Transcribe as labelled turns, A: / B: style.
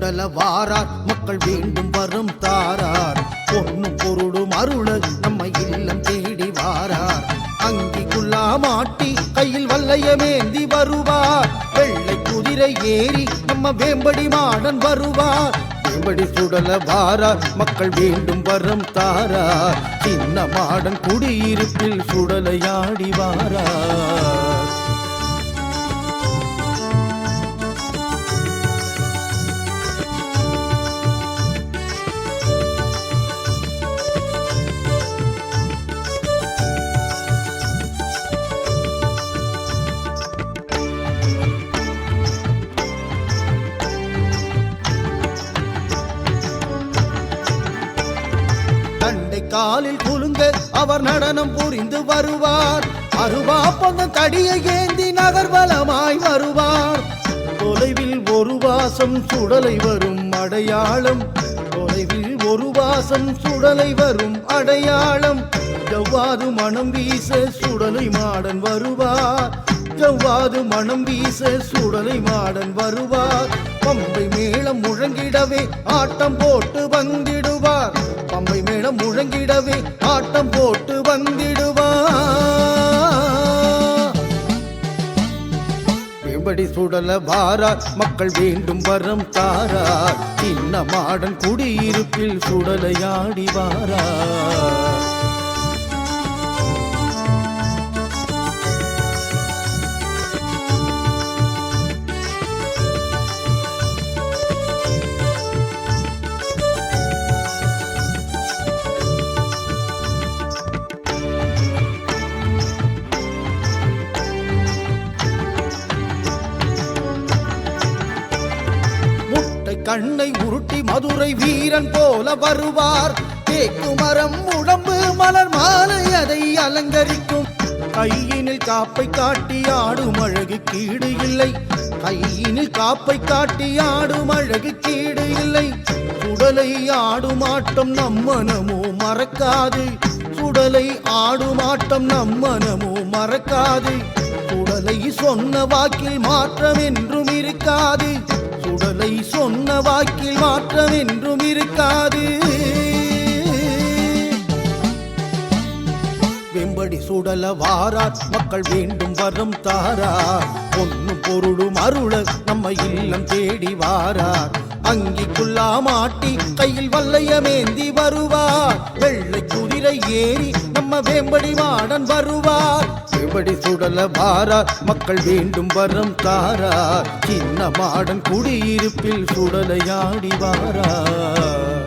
A: உடல வாரார். மக்கள் வேண்டும் வரும் தாரார். பொண்ணும் பொருளும் அருள நம்ம இல்லம் தேடி வாரார். அங்கிக்குள்ளா மாட்டி கையில் வல்லையமேந்தி வருவார். வெள்ளை குதிரை ஏறி நம்ம வேம்படி மாடன் வருவார். வேம்படி சுடல வாரார். மக்கள் வேண்டும் வரும் தாரார். சின்ன மாடன் குடியிருப்பில் சுடலையாடி வாரார். தண்டை காலில் குலுங்க அவர் நடனம் புரிந்து வருவார். அருவா பொந்த தடியை ஏந்தி நகர்வலமாய் வருவார். தொலைவில் ஒரு வாசம் சுடலை வரும் அடையாளம். தொலைவில் ஒரு வாசம் சுடலை வரும் அடையாளம். ஜவ்வாது மனம் வீச சுடலை மாடன் வருவார். ஜவ்வாது மனம் வீச சுடலை மாடன் வருவார். பம்பை மேளம் முழங்கிடவே ஆட்டம் போட்டு வந்திடுவார் முழங்கிடவே ஆட்டம் போட்டு வந்திடுவா. வெம்படி சுடல வாரார் மக்கள் வேண்டும் வரம் தாரார். சின்ன மாடன் குடியிருப்பில் சுடலையாடி வாரார். தன்னை உருட்டி மதுரை வீரன் போல வருவார். தேக்கு மரம் உடம்பு மலர் மாலை அதை அலங்கரிக்கும். கையினில் காப்பை காட்டி ஆடும் அழகு கீடு இல்லை. கையினில் காப்பை காட்டி ஆடும் அழகு கீடு இல்லை. சுடலை ஆடும் ஆட்டம் நம் மனமோ மறக்காது. சுடலை ஆடும் ஆட்டம் நம் மனமோ மறக்காது. சுடலை சொன்ன வாக்கில் மாற்றம் என்றும் இருக்காது. சுடலை சொன்ன வாக்கில் மாற்றம் என்றும் இருக்காது. வெம்படி சுடல வாரார் மக்கள் வேண்டும் வரம் தாரார். பொன்னு பொருளும் அருள நம்ம இல்லம் தேடி வாரார். அங்கிக்குள்ளா மாட்டி கையில் வல்லையமேந்தி வருவார். வெள்ளை குதிரை ஏறி நம்ம வேம்படி மாடன் வருவார். வேம்படி சுடல வாரார் மக்கள் வேண்டும் வரம் தாரார் சின்ன மாடன் குடியிருப்பில் சுடலையாடி வாரார்